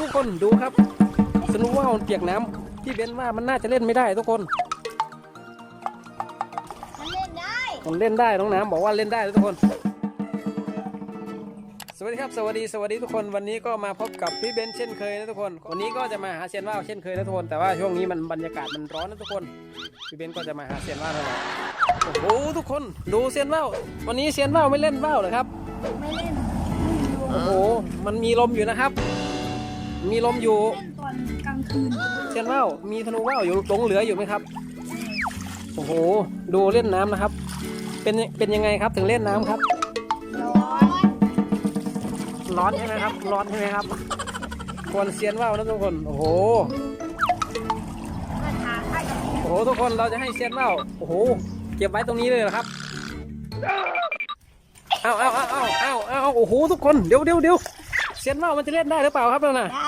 ทุกคนดูครับ สนุกว่าวมันเปียกน้ำพี่เบนว่ามันน่าจะเล่นไม่ได้ทุกคนมันเล่นได้มันเล่นได้น้องน้ำบอกว่าเล่นได้นะทุกคน สวัสดีครับ สวัสดีสวัสดีทุกคนวันนี้ก็มาพบกับพี่เบนเช่นเคยนะทุกคน วันนี้ก็จะมาหาเซียนว่าวเช่นเคยนะทุกคน แต่ว่าช่วงนี้มันบรรยากาศมันร้อนนะทุกคนพี่เบนก็จะมาหาเซียนว่าวหน่อยโอ้โหทุกคนดูเซียนว่าววันนี้เซียนว่าวไม่เล่นว่าวเหรอครับไม่เล่นโอ้โหมันมีลมอยู่นะครับ มีลมอยู่เล่นตอนกลางคืนเซียนว่าวมีธนูว่าวอยู่หลงเหลืออยู่ไหมครับ โอ้โห ดูเล่นน้ำนะครับ เป็นเป็นยังไงครับถึงเล่นน้ำครับ ร้อนร้อนใช่ไหมครับ ร้อนใช่ไหมครับ ควรเซียนว่าวนะทุกคน โอ้โห มาถามใครกับโอ้โหทุกคนเราจะให้เซียนว่าวโอ้โห เก็บไว้ตรงนี้เลยเหรอครับ เอาเอาเอาเอาเอาเอาโอ้โหทุกคนเดี๋ยวเดี๋ยวเดี๋ยวเซียนว่าวมันจะเล่นได้หรือเปล่าครับนั่นน่ะได้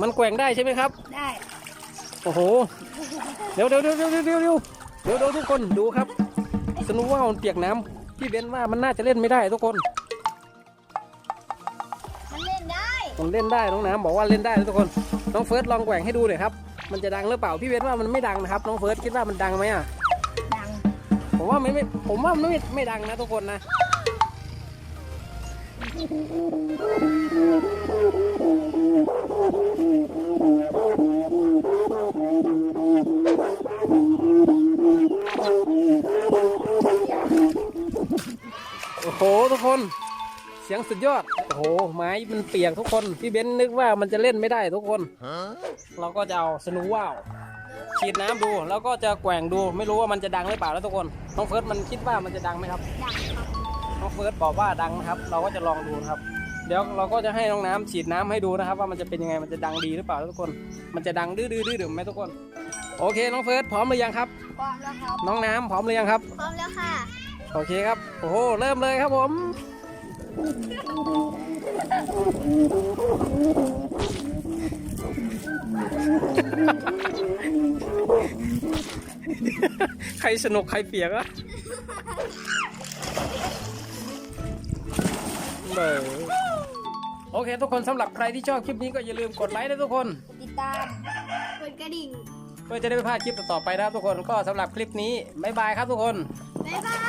มันแกว่งได้ใช่ไหมครับ ได้ โอ้โห เดี๋ยวเดี๋ยวเดี๋ยวเดี๋ยวเดี๋ยวเดี๋ยวเดี๋วทุกคนดูครับ สนุกว่ามันเปียกน้ำพี่เบนว่ามันน่าจะเล่นไม่ได้ทุกคน มันเล่นได้มันเล่นได้น้องน้ำบอกว่าเล่นได้ทุกคน น้องเฟิร์สลองแกว่งให้ดูหน่อยครับ มันจะดังหรือเปล่าพี่เบนว่ามันไม่ดังนะครับ น้องเฟิร์สคิดว่ามันดังไหมอะ ดัง ผมว่าไม่ผมว่ามันไม่ไม่ดังนะทุกคนนะโโอ้โหทุกคน เสียงสุดยอด โอ้โห ไม้มันเปียกทุกคน พี่เบนนึกว่ามันจะเล่นไม่ได้ทุกคน เราก็จะเอาสนูว่าวฉีดน้ำดูแล้วก็จะแกว่งดูไม่รู้ว่ามันจะดังหรือเปล่าแล้วทุกคนน้องเฟิร์สมันคิดว่ามันจะดังไหมครับดังครับน้องเฟิร์สบอกว่าดังนะครับ เราก็จะลองดูครับ เดี๋ยวเราก็จะให้น้องน้ำฉีดน้ำให้ดูนะครับ ว่ามันจะเป็นยังไงมันจะดังดีหรือเปล่าทุกคน มันจะดังดื้อดื้อดื้อดื้อไหมทุกคน โอเคน้องเฟิร์สพร้อมหรือยังครับ พร้อมแล้วครับ น้องน้ำพร้อมหรือยังครับ พร้อมแล้วค่ะ โอเคครับ โอ้โห เริ่มเลยครับผม ใครสนุกใครเปียกอะเบอโอเค ทุกคนสำหรับใครที่ชอบคลิปนี้ก็อย่าลืมกดไลค์นะทุกคน ติดตาม กดกระดิ่ง เพื่อจะได้ไม่พลาดคลิปต่อๆไปนะครับทุกคนก็สำหรับคลิปนี้บ๊ายบายครับทุกคน บ๊ายบาย